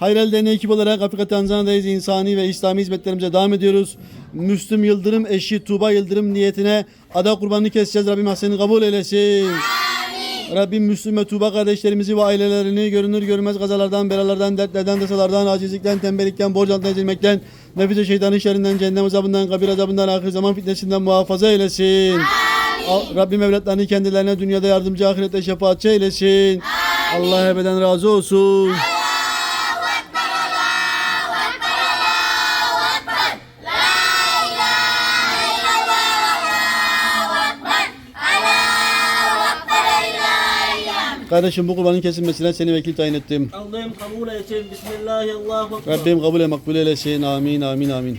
Hayrel Derneği ekip olarak Afrika Tanzanya'dayız. İnsani ve İslami hizmetlerimize devam ediyoruz. Müslüm Yıldırım eşi Tuğba Yıldırım niyetine ada kurbanını keseceğiz. Rabbim hasenini kabul eylesin. Rabbim Müslüm ve Tuğba kardeşlerimizi ve ailelerini görünür görmez kazalardan, belalardan, dertlerden, tasalardan, acizlikten, tembellikten, borç altına ezilmekten, nefis ve şeytanın şerrinden, cehennem azabından, kabir azabından, ahir zaman fitnesinden muhafaza eylesin. Al- Rabbim evlatlarını kendilerine dünyada yardımcı, ahirette şefaatçi eylesin. Allah ebeden razı olsun. Kardeşim bu kurbanın kesilmesine seni vekil tayin ettim. Allah'ım kabul etsin. Bismillahirrahmanirrahim. Rabbim kabul makbul eylesin. Amin, amin, amin.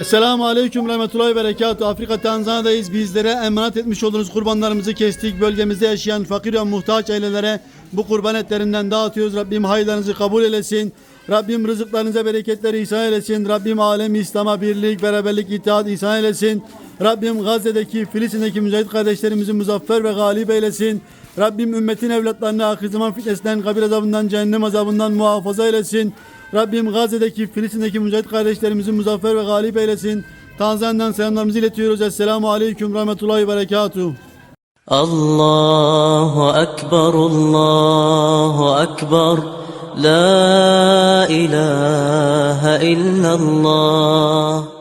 Esselamu Aleyküm Rahmetullahi Berekatuhu. Afrika Tanzanya'dayız. Bizlere emanet etmiş olduğunuz kurbanlarımızı kestik. Bölgemizde yaşayan fakir ve muhtaç ailelere bu kurban etlerinden dağıtıyoruz. Rabbim hayırlarınızı kabul eylesin. Rabbim rızıklarınıza bereketleri ihsan eylesin. Rabbim alem İslam'a birlik, beraberlik, itaat ihsan eylesin. Rabbim Gazze'deki, Filistin'deki mücahit kardeşlerimizi muzaffer ve galip eylesin. Rabbim ümmetin evlatlarını ahir zaman fitnesinden, kabir azabından, cehennem azabından muhafaza eylesin. Rabbim Gazze'deki, Filistin'deki mücahit kardeşlerimizi muzaffer ve galip eylesin. Tanzanya'dan selamlarımızı iletiyoruz. Esselamu Aleyküm Rahmetullahi Berekatuhu. الله أكبر الله أكبر لا إله إلا الله